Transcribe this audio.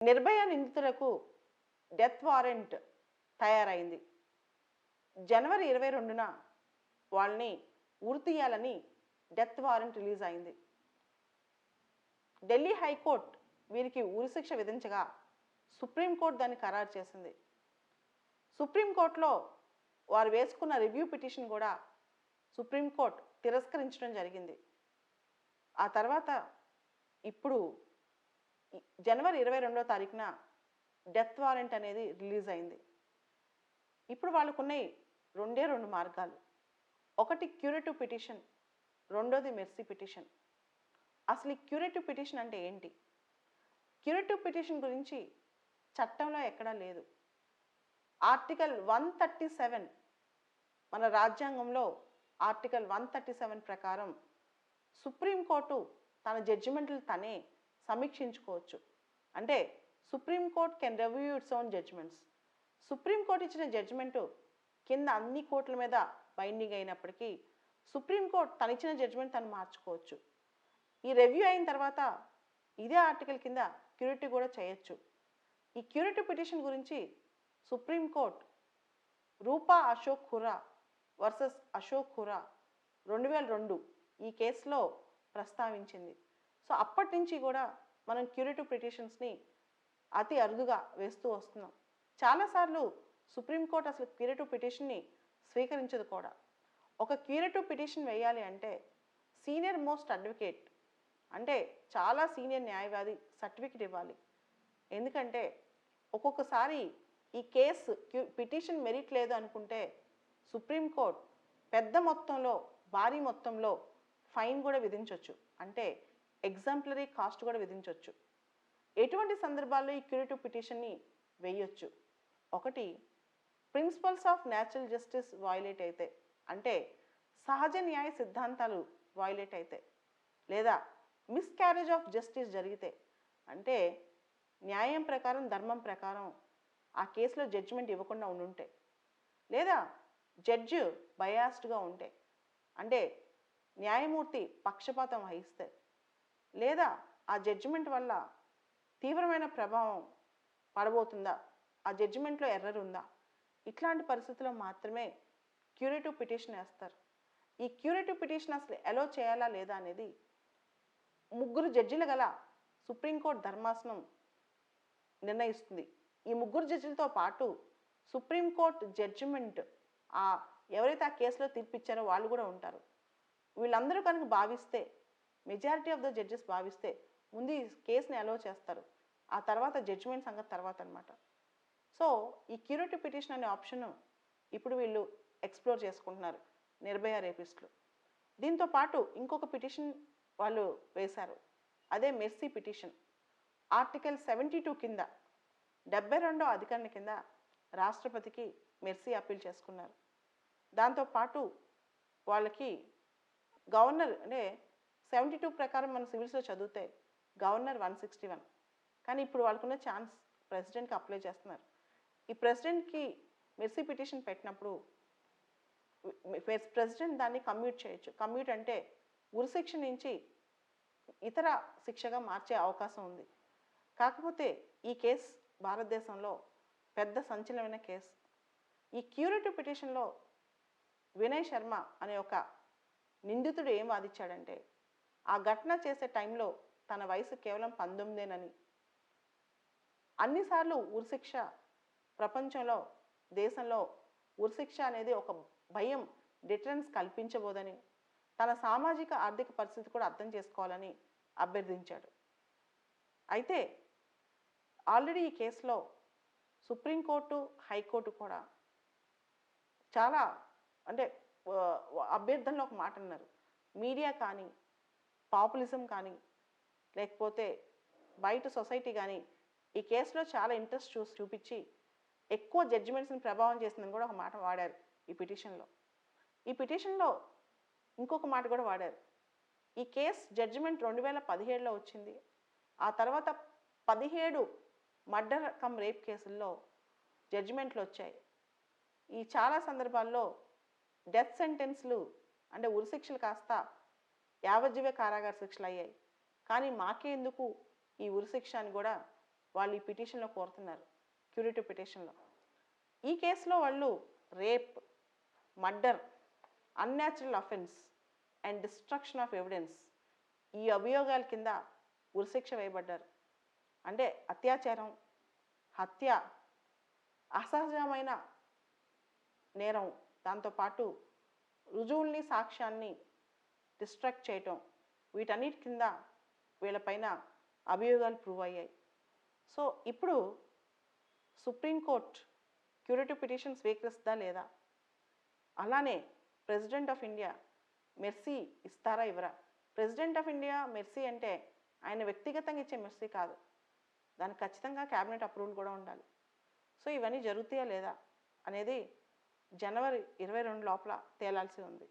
నిర్భయ నిందితులకు death warrant తయారైంది. జనవరి ఇరవై రెండున వాళ్ళని ఉరి తీయాలని డెత్ వారెంట్ రిలీజ్ అయింది. ఢిల్లీ హైకోర్టు వీరికి ఉరిశిక్ష విధించగా సుప్రీంకోర్టు దాన్ని ఖరారు చేసింది. సుప్రీంకోర్టులో వారు వేసుకున్న రివ్యూ పిటిషన్ కూడా సుప్రీంకోర్టు తిరస్కరించడం జరిగింది. ఆ తర్వాత ఇప్పుడు జనవరి ఇరవై రెండో తారీఖున డెత్ వారెంట్ అనేది రిలీజ్ అయింది. ఇప్పుడు వాళ్ళకున్నాయి రెండే రెండు మార్గాలు. ఒకటి క్యూరేటివ్ పిటిషన్ రెండోది మెర్సీ పిటిషన్. అసలు ఈ క్యూరేటివ్ పిటిషన్ అంటే ఏంటి? క్యూరేటివ్ పిటిషన్ గురించి చట్టంలో ఎక్కడా లేదు. ఆర్టికల్ వన్ థర్టీ సెవెన్ మన రాజ్యాంగంలో ఆర్టికల్ వన్ థర్టీ సెవెన్ ప్రకారం సుప్రీంకోర్టు తన జడ్జిమెంట్లు తనే సమీక్షించుకోవచ్చు. అంటే supreme court can review its own judgements supreme court ఇచ్చిన జడ్జ్మెంటు కింద అన్ని కోర్టుల మీద బైండింగ్ అయినప్పటికీ సుప్రీంకోర్టు తనిచ్చిన జడ్జ్మెంట్ తను మార్చుకోవచ్చు. ఈ రివ్యూ అయిన తర్వాత ఇదే ఆర్టికల్ కింద క్యూరిటీ కూడా చేయొచ్చు. ఈ క్యూరిటీ పిటిషన్ గురించి supreme court Rupa Ashok Hurra versus Ashok Hurra రెండు వేల రెండు ఈ కేసులో ప్రస్తావించింది. సో అప్పటి నుంచి కూడా మనం క్యూరేటివ్ పిటిషన్స్ని అతి అరుదుగా వేస్తూ వస్తున్నాం. చాలాసార్లు సుప్రీంకోర్టు అసలు క్యూరేటివ్ పిటిషన్ని స్వీకరించదు కూడా. ఒక క్యూరేటివ్ పిటిషన్ వేయాలి అంటే సీనియర్ మోస్ట్ అడ్వకేట్ అంటే చాలా సీనియర్ న్యాయవాది సర్టిఫికెట్ ఇవ్వాలి. ఎందుకంటే ఒక్కొక్కసారి ఈ కేసు క్యూ పిటిషన్ మెరిట్ లేదు అనుకుంటే సుప్రీంకోర్టు పెద్ద మొత్తంలో భారీ మొత్తంలో ఫైన్ కూడా విధించవచ్చు అంటే ఎగ్జాంపులరీ కాస్ట్ కూడా విధించవచ్చు ఎటువంటి సందర్భాల్లో ఈ క్యూరేటివ్ పిటిషన్ని వేయొచ్చు? ఒకటి principles of natural justice violate అయితే అంటే సహజ న్యాయ సిద్ధాంతాలు వాయిలేట్ అయితే లేదా మిస్క్యారేజ్ ఆఫ్ జస్టిస్ జరిగితే అంటే న్యాయం ప్రకారం ధర్మం ప్రకారం ఆ కేసులో జడ్జిమెంట్ ఇవ్వకుండా ఉండుంటే లేదా జడ్జి బయాస్డ్గా ఉంటే అంటే న్యాయమూర్తి పక్షపాతం వహిస్తే లేదా ఆ జడ్జిమెంట్ వల్ల తీవ్రమైన ప్రభావం పడబోతుందా? ఆ జడ్జిమెంట్లో ఎర్రర్ ఉందా? ఇట్లాంటి పరిస్థితుల్లో మాత్రమే క్యూరేటివ్ పిటిషన్ వేస్తారు. ఈ క్యూరేటివ్ పిటిషన్ అసలు ఎలో చేయాలా లేదా అనేది ముగ్గురు జడ్జిల గల సుప్రీంకోర్టు ధర్మాసనం నిర్ణయిస్తుంది. ఈ ముగ్గురు జడ్జిలతో పాటు సుప్రీంకోర్టు జడ్జిమెంట్ ఆ ఎవరైతే ఆ కేసులో తీర్పిచ్చారో వాళ్ళు కూడా ఉంటారు. వీళ్ళందరూ కనుక భావిస్తే మెజారిటీ ఆఫ్ ద జడ్జెస్ భావిస్తే ముందు ఈ కేసుని అలో చేస్తారు. ఆ తర్వాత జడ్జిమెంట్ సంగతి తర్వాత అనమాట సో ఈ క్యూరేటివ్ పిటిషన్ అనే ఆప్షన్ ఇప్పుడు వీళ్ళు ఎక్స్ప్లోర్ చేసుకుంటున్నారు నిర్భయ రేపిస్టులు. దీంతో పాటు ఇంకొక పిటిషన్ వాళ్ళు వేశారు. అదే mercy petition article seventy two కింద డెబ్బై రెండో అధికరణ కింద రాష్ట్రపతికి మెర్సీ అప్పీల్ చేసుకున్నారు. దాంతోపాటు వాళ్ళకి గవర్నర్ అంటే సెవెంటీ టూ ప్రకారం మన సివిల్స్లో చదివితే గవర్నర్ వన్ సిక్స్టీ వన్. కానీ ఇప్పుడు వాళ్ళకున్న ఛాన్స్ ప్రెసిడెంట్కి అప్లై చేస్తున్నారు. ఈ ప్రెసిడెంట్కి మెర్సీ పిటిషన్ పెట్టినప్పుడు ప్రెసిడెంట్ దాన్ని కమ్యూట్ చేయొచ్చు. కమ్యూట్ అంటే ఉరిశిక్ష నుంచి ఇతర శిక్షగా మార్చే అవకాశం ఉంది. కాకపోతే ఈ కేసు భారతదేశంలో పెద్ద సంచలనమైన కేసు. ఈ క్యూరేటివ్ పిటిషన్లో వినయ్ శర్మ అనే ఒక నిందితుడు ఏం వాదించాడంటే ఆ ఘటన చేసే టైంలో తన వయసు కేవలం పంతొమ్మిదేనని. అన్నిసార్లు ఉరిశిక్ష ప్రపంచంలో దేశంలో ఉరిశిక్ష అనేది ఒక భయం డిటరెన్స్ కల్పించబోదని తన సామాజిక ఆర్థిక పరిస్థితి కూడా అర్థం చేసుకోవాలని అభ్యర్థించాడు. అయితే ఆల్రెడీ ఈ కేసులో సుప్రీంకోర్టు హైకోర్టు కూడా చాలా అంటే అభ్యర్థనలో ఒక మాట అన్నారు. మీడియా కానీ పాపులిజం కానీ లేకపోతే బయట సొసైటీ కానీ ఈ కేసులో చాలా ఇంట్రెస్ట్ చూసి చూపించి ఎక్కువ జడ్జిమెంట్స్ని ప్రభావం చేసిందని కూడా ఒక మాట వాడారు ఈ పిటిషన్లో. ఈ పిటిషన్లో ఇంకొక మాట కూడా వాడారు. ఈ కేసు జడ్జిమెంట్ రెండు వేల పదిహేడులో వచ్చింది. ఆ తర్వాత పదిహేడు మర్డర్ కమ్ రేప్ కేసుల్లో జడ్జిమెంట్లు వచ్చాయి. ఈ చాలా సందర్భాల్లో డెత్ సెంటెన్స్లు అంటే ఉరిశిక్షలు కాస్త యావజ్జీవ కారాగార శిక్షలు అయ్యాయి. కానీ మాకే ఎందుకు ఈ ఉరిశిక్ష అని కూడా వాళ్ళు ఈ పిటిషన్లో కోరుతున్నారు. క్యూరిటివ్ పిటిషన్లో. ఈ కేసులో వాళ్ళు rape murder unnatural offence and destruction of evidence ఈ అభియోగాల కింద ఉరిశిక్ష వేయబడ్డారు. అంటే అత్యాచారం హత్య అసహజమైన నేరం దాంతోపాటు రుజువుల్ని సాక్ష్యాన్ని డిస్ట్రాక్ట్ చేయటం. వీటన్నిటి కింద వీళ్ళపైన అభియోగాలు ప్రూవ్ అయ్యాయి. సో ఇప్పుడు సుప్రీంకోర్టు క్యూరేటివ్ పిటిషన్ స్వీకరిస్తుందా లేదా? అలానే ప్రెసిడెంట్ ఆఫ్ ఇండియా మెర్సీ ఇస్తారా ఇవ్వరా? ప్రెసిడెంట్ ఆఫ్ ఇండియా మెర్సీ అంటే ఆయన వ్యక్తిగతంగా ఇచ్చే మెర్సీ కాదు. దానికి ఖచ్చితంగా క్యాబినెట్ అప్రూవల్ కూడా ఉండాలి. సో ఇవన్నీ జరుగుతాయా లేదా అనేది జనవరి ఇరవై రెండు లోపల తేలాల్సి ఉంది.